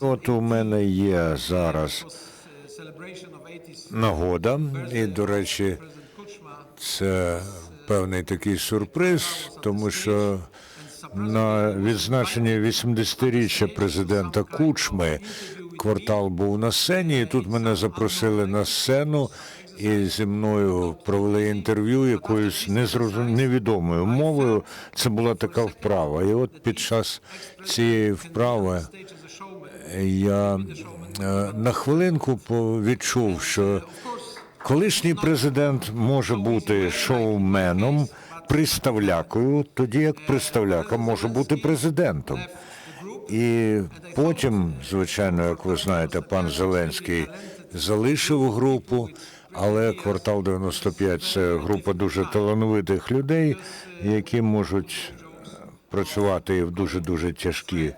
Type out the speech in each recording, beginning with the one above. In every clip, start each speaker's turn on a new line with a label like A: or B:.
A: От у мене є зараз
B: uh, celebration of 80th
A: нагода, і, до речі, це певний такий сюрприз, тому що на відзначенні 80-річчя президента Кучми квартал був на сцені, і тут мене запросили на сцену. І зі мною провели інтерв'ю якоюсь незрозум... невідомою мовою. Це була така вправа. І от під час цієї вправи
B: as
A: я е, на хвилинку відчув, що колишній президент може бути шоуменом, приставлякою, тоді як приставляка може бути президентом. І потім, звичайно, як ви знаєте, пан Зеленський залишив групу, але квартал 95 – це група дуже талановитих людей, які можуть працювати в дуже дуже тяжкі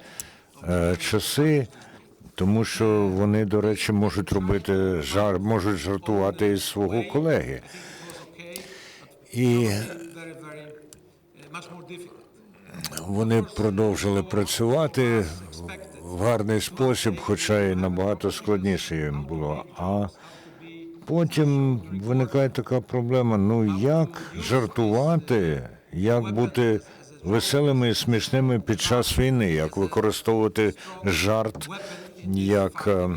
A: е, часи. Тому що вони, до речі, можуть робити жар, можуть жартувати із свого колеги. І вони продовжили працювати в гарний спосіб, хоча й набагато складніше їм було. А потім виникає така проблема: ну як жартувати, як бути веселими і смішними під час війни, як використовувати жарт як е,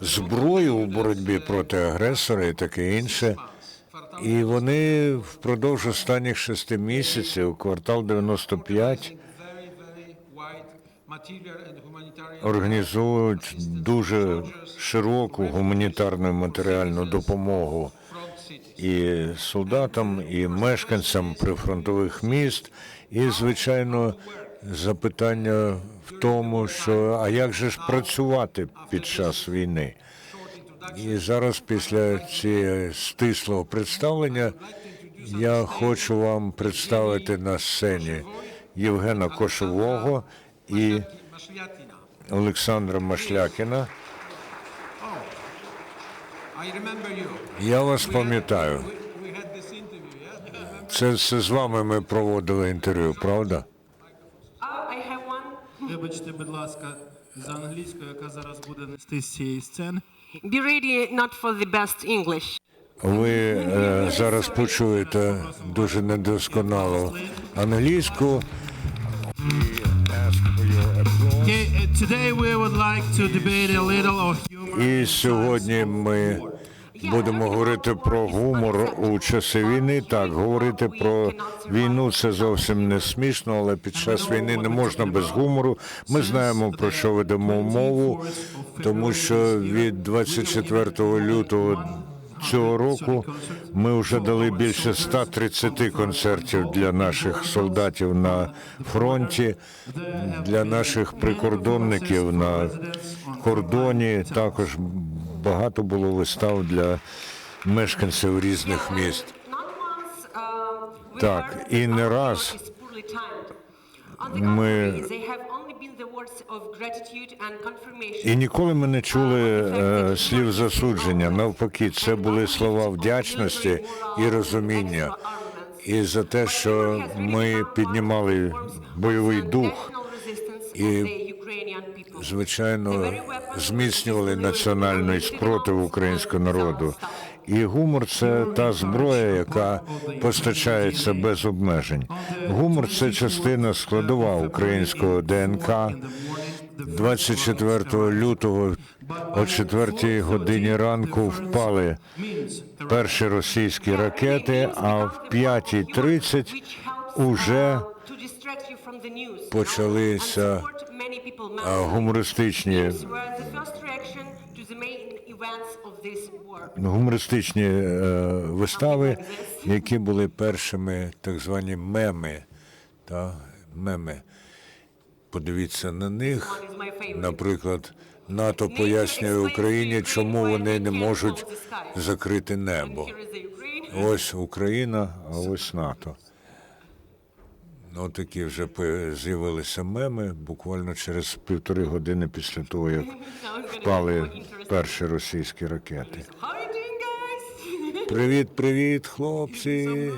A: зброю у боротьбі проти агресора і таке інше. І вони впродовж останніх шести місяців, квартал 95,
B: Very, very
A: організовують дуже широку гуманітарну і матеріальну допомогу і солдатам, і мешканцям прифронтових міст. І, звичайно, запитання в тому, що а як же ж працювати під час війни? І зараз, після цього стислого представлення, я хочу вам представити на сцені Євгена Кошового і Олександра Машлякіна. Я вас пам'ятаю. Це, це з вами ми проводили інтерв'ю, правда?
C: Вибачте, будь ласка, за англійською, яка зараз буде нести з цієї сцени.
D: Be ready not for the best English.
A: Ви е, зараз почуєте дуже недосконалу англійську. І сьогодні ми будемо говорити про гумор у часи війни. Так, говорити про війну це зовсім не смішно, але під час війни не можна без гумору. Ми знаємо про що ведемо мову, тому що від 24 лютого цього року ми вже дали більше 130 концертів для наших солдатів на фронті, для наших прикордонників на кордоні. Також багато було вистав для мешканців різних міст. Так, і не раз. Ми- І ніколи ми не чули е, слів засудження. Навпаки, це були слова вдячності і розуміння. І за те, що ми піднімали бойовий дух і, звичайно, зміцнювали національний спротив українського народу. І гумор це та зброя, яка постачається без обмежень. Гумор це частина складова українського ДНК. 24 лютого о 4 годині ранку впали перші російські ракети, а в 5.30 уже почалися гумористичні гумористичні е, вистави, які були першими так звані меми. Та, меми. Подивіться на них. Наприклад, НАТО пояснює Україні, чому вони не можуть закрити небо. Ось Україна, а ось НАТО. Ну, такі вже з'явилися меми буквально через півтори години після того, як впали перші російські ракети. Привіт, привіт, хлопці.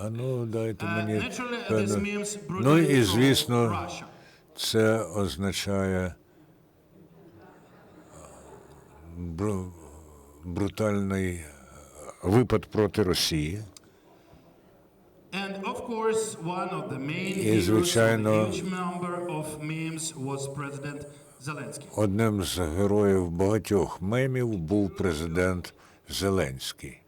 A: А ну дайте мені. Ну і звісно, це означає бру- брутальний випад проти Росії.
C: President Zelensky.
A: Одним з героїв багатьох мемів був президент Зеленський.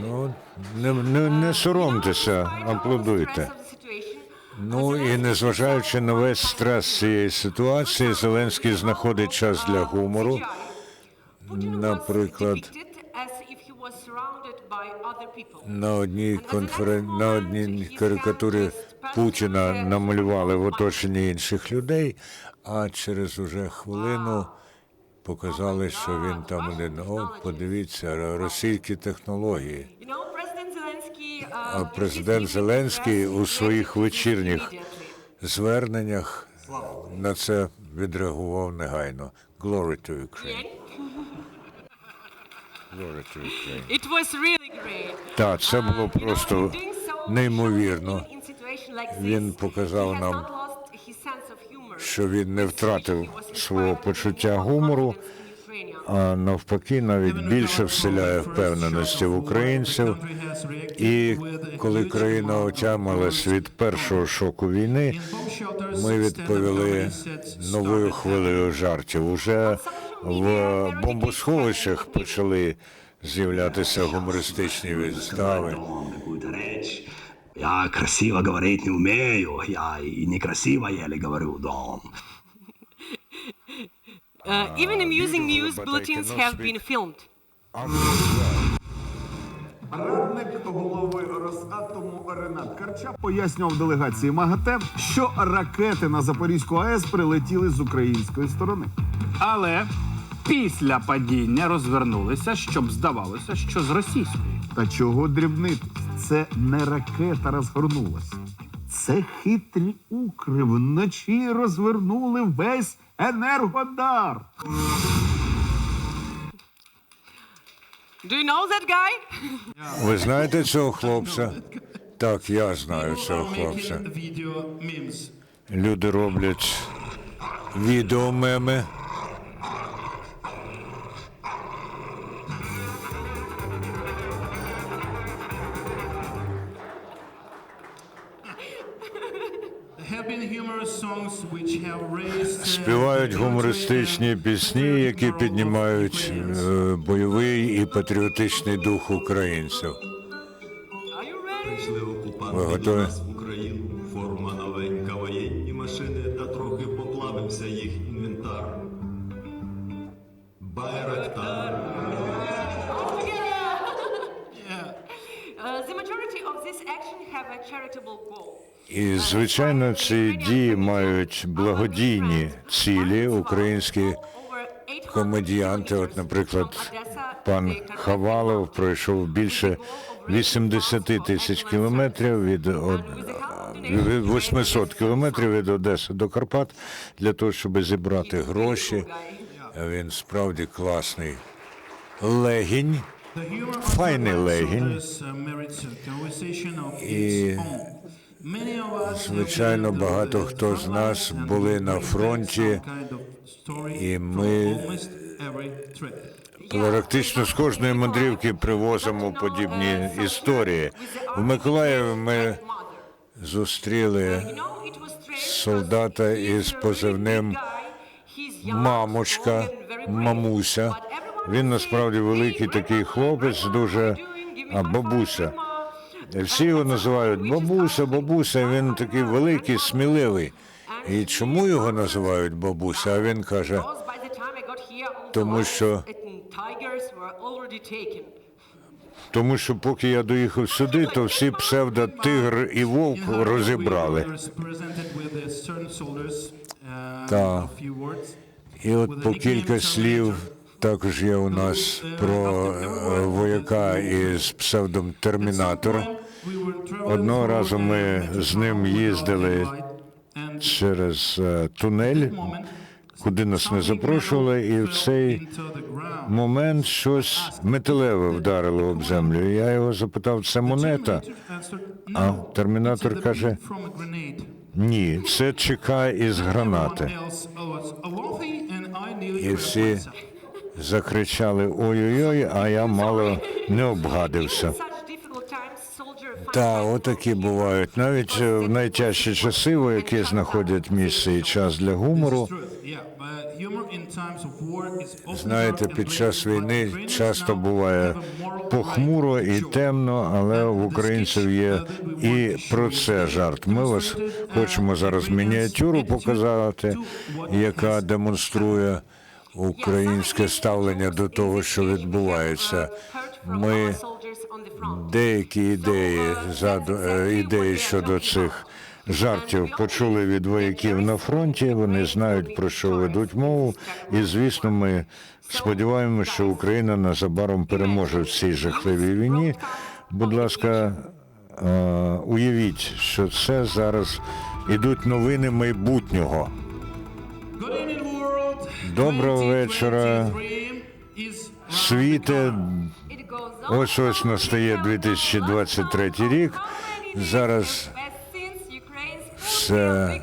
A: Ну, не, не, не соромтеся, аплодуйте. Ну і незважаючи на весь стрес цієї ситуації, Зеленський знаходить час для гумору. Наприклад, на одній конферен... на одній карикатурі Путіна намалювали в оточенні інших людей, а через уже хвилину показали, що він там один. О, подивіться, російські технології.
D: А президент Зеленський у своїх вечірніх
A: Зверненнях на це відреагував негайно. Glory to Ukraine. Glory to Ukraine.
D: It was really great.
A: Так, це було просто неймовірно. Він показав нам, що він не втратив свого почуття гумору, а навпаки, навіть більше вселяє впевненості в українців. І коли країна отямилась від першого шоку війни, ми відповіли новою хвилею жартів. Уже в бомбосховищах почали з'являтися гумористичні відстави.
E: Я красиво говорить не умею, я и некрасиво еле говорю дом.
D: Uh, even amusing news bulletins have
A: speak.
D: been filmed.
F: Радник голови Росатому Ренат Карча пояснював делегації МАГАТЕ, що ракети на Запорізьку АЕС прилетіли з української сторони.
G: Але після падіння розвернулися, щоб здавалося, що з російської.
F: Та чого дрібнитись? Це не ракета розгорнулася. Це хитрі укри вночі розвернули весь енергодар.
D: Do you know that guy?
A: Ви знаєте цього хлопця? Так, я знаю цього хлопця. Люди роблять відеомеми. Співають гумористичні пісні, які піднімають е, бойовий і патріотичний дух українців. Ви готові? І звичайно, ці дії мають благодійні цілі. Українські комедіанти, от, наприклад, пан Хавалов пройшов більше 80 тисяч кілометрів від од- 800 кілометрів від Одеси до Карпат для того, щоб зібрати гроші. Він справді класний легінь. Файний легінь. І, звичайно, багато хто з нас були на фронті, і ми Практично з кожної мандрівки привозимо подібні історії. В Миколаєві ми зустріли солдата із позивним мамочка, мамуся. Він насправді великий такий хлопець, дуже а бабуся. Всі його називають бабуся, бабуся. Він такий великий, сміливий. І чому його називають бабуся? А він каже:
D: Тому що
A: тому що поки я доїхав сюди, то всі псевдо тигр і вовк розібрали.
C: Так.
A: І от по кілька слів також є у нас про е, вояка із псевдом Термінатор. Одного разу ми з ним їздили через е, тунель, куди нас не запрошували, і в цей момент щось металеве вдарило об землю. Я його запитав, це монета? А термінатор каже, ні, це чека із гранати. І всі. Закричали ой-ой-ой, а я мало не обгадився. Та отакі бувають. Навіть в найтяжчі часи вояки знаходять місце і час для гумору. Знаєте, під час війни часто буває похмуро і темно, але в українців є і про це жарт. Ми вас хочемо зараз мініатюру показати, яка демонструє українське ставлення до того, що відбувається. Ми деякі ідеї заду- е, ідеї щодо цих жартів почули від вояків на фронті. Вони знають про що ведуть мову. І звісно, ми сподіваємося, що Україна незабаром переможе в цій жахливій війні. Будь ласка, е, уявіть, що це зараз ідуть новини майбутнього. Доброго вечора. Світе, ось ось настає 2023 рік. Зараз все,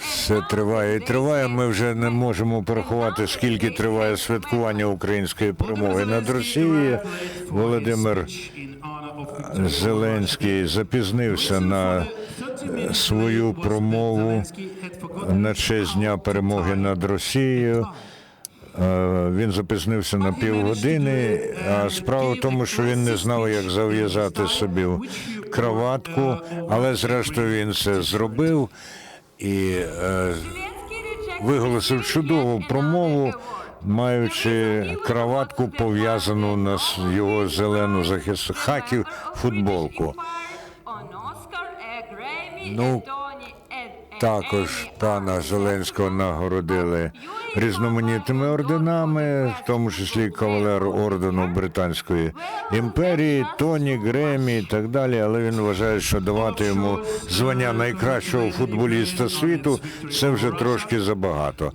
A: все триває і триває. Ми вже не можемо порахувати, скільки триває святкування української перемоги над Росією. Володимир Зеленський запізнився на свою промову на честь дня перемоги над Росією. Е, Він запізнився на півгодини. А справа в тому, що він не знав, як зав'язати собі краватку, але зрештою він це зробив і е, виголосив чудову промову, маючи краватку пов'язану на його зелену захист хаків футболку. Ну, Також пана Зеленського нагородили різноманітними орденами, в тому числі кавалер ордену Британської імперії, Тоні Гремі і так далі. Але він вважає, що давати йому звання найкращого футболіста світу це вже трошки забагато.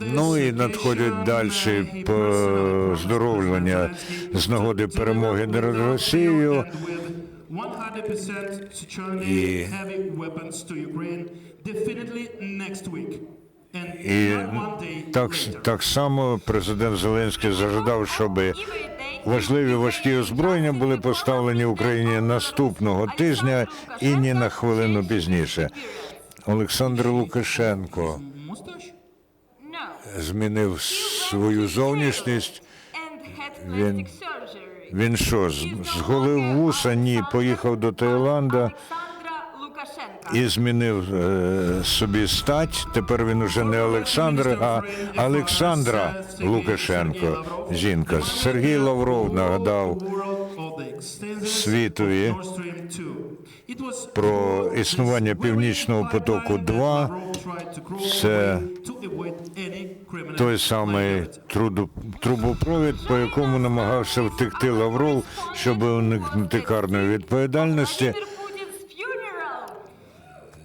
A: Ну і надходять далі поздоровлення з нагоди перемоги над Росією.
C: 100% securing
A: І-
C: heavy weapons to Ukraine definitely next week. And
A: І
C: not one day
A: так, так само президент Зеленський зажадав, щоб важливі важкі озброєння були поставлені Україні наступного тижня і ні на хвилину пізніше. Олександр Лукашенко змінив свою зовнішність. Він- Він що, з- зголив вуса? Ні, поїхав до Таїланда і змінив е, собі стать. Тепер він уже не Олександр, а Олександра Лукашенко. Жінка. Сергій Лавров нагадав світові про існування Північного потоку 2. Це той самий труду- трубопровід, по якому намагався втекти Лавров, щоб уникнути карної відповідальності.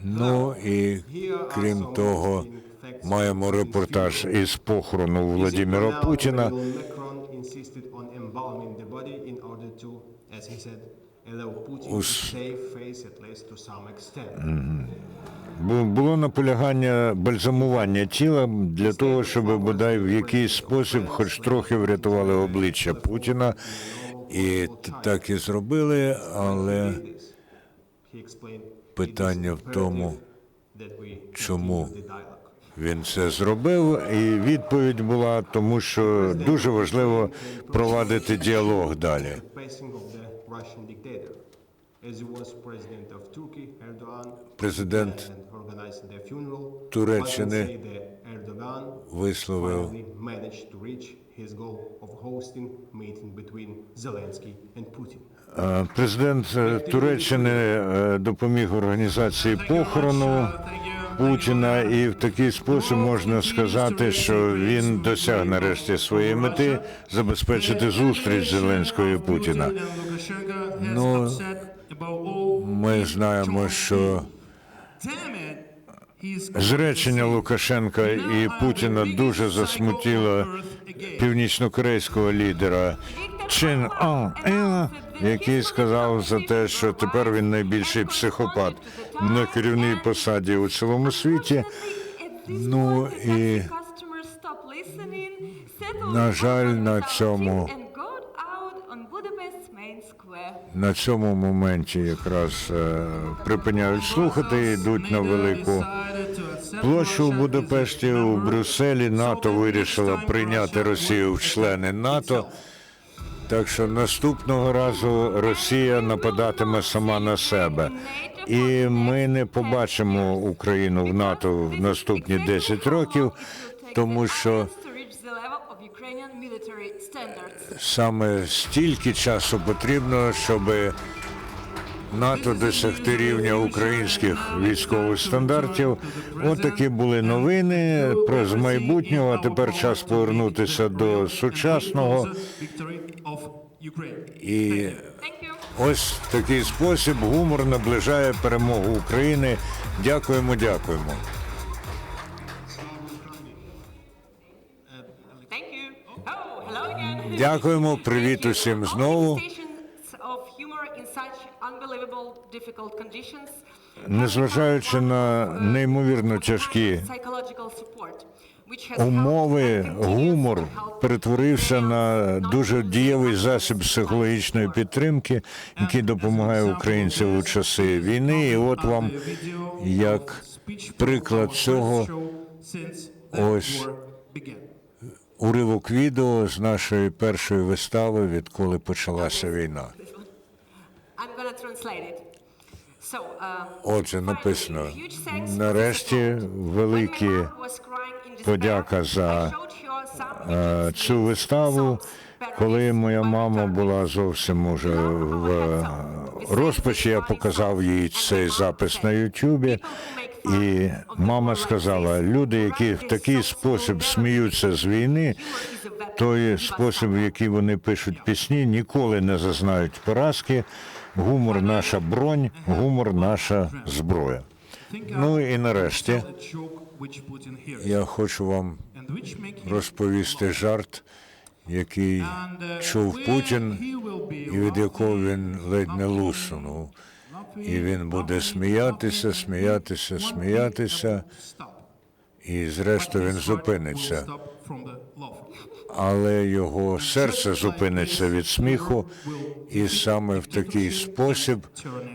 A: Ну і крім того, маємо репортаж із похорону Володимира Путіна. Ус- Було наполягання бальзамування тіла для того, щоб бодай в якийсь спосіб, хоч трохи врятували обличчя Путіна. І так і зробили, але питання в тому, чому він це зробив, і відповідь була тому, що дуже важливо провадити діалог далі. Президент
H: and organized the funeral.
A: Туреччини
H: Biden said that Erdogan
A: висловив
H: managed to reach his goal of hosting meeting between Zelensky and Putin.
A: Е, Президент е, Туреччини е, допоміг організації похорону Путіна, і в такий спосіб можна сказати, що він досяг нарешті своєї мети забезпечити зустріч Зеленського і Путіна.
C: Ну,
A: Ми знаємо, що Зречення Лукашенка і Путіна дуже засмутило північнокорейського лідера Чин Ан який сказав за те, що тепер він найбільший психопат на керівній посаді у цілому світі. Ну і на жаль, на цьому на цьому моменті якраз е, припиняють слухати, і йдуть на велику площу у Будапешті. У Брюсселі НАТО вирішила прийняти Росію в члени НАТО. Так що наступного разу Росія нападатиме сама на себе. І ми не побачимо Україну в НАТО в наступні 10 років, тому що саме стільки часу потрібно, щоб НАТО досягти рівня українських військових стандартів. От такі були новини про з майбутнього. А тепер час повернутися до сучасного. І ось такий спосіб гумор наближає перемогу України. Дякуємо, дякуємо. Дякуємо, привіт усім знову. Незважаючи на неймовірно тяжкі умови, гумор перетворився на дуже дієвий засіб психологічної підтримки, який допомагає українцям у часи війни. І от вам як приклад цього ось уривок відео з нашої першої вистави, відколи почалася війна.
D: I'm gonna translate it. Uh,
A: Отже, написано нарешті великі подяка за е, цю виставу. Коли моя мама була зовсім уже в е, розпачі, я показав їй цей запис на Ютубі. І мама сказала: люди, які в такий спосіб сміються з війни, той спосіб, в який вони пишуть пісні, ніколи не зазнають поразки. Гумор наша бронь, гумор наша зброя. Ну і нарешті я хочу вам розповісти жарт, який чув Путін, і від якого він ледь не
C: laughing,
A: І він буде сміятися, сміятися, сміятися, і зрештою він зупиниться. Але його серце зупиниться від сміху, і саме в такий спосіб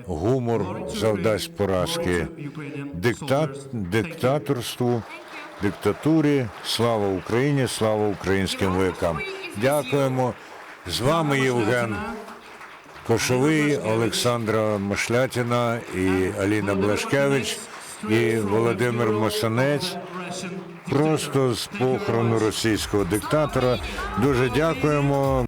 A: гумор завдасть поразки диктат, диктаторству, диктатурі. Слава Україні, слава українським воякам. Дякуємо. З вами Євген Кошовий, Олександра Машлятіна і Аліна Блашкевич і Володимир Мосанець. Просто з похорону російського диктатора. Дуже дякуємо.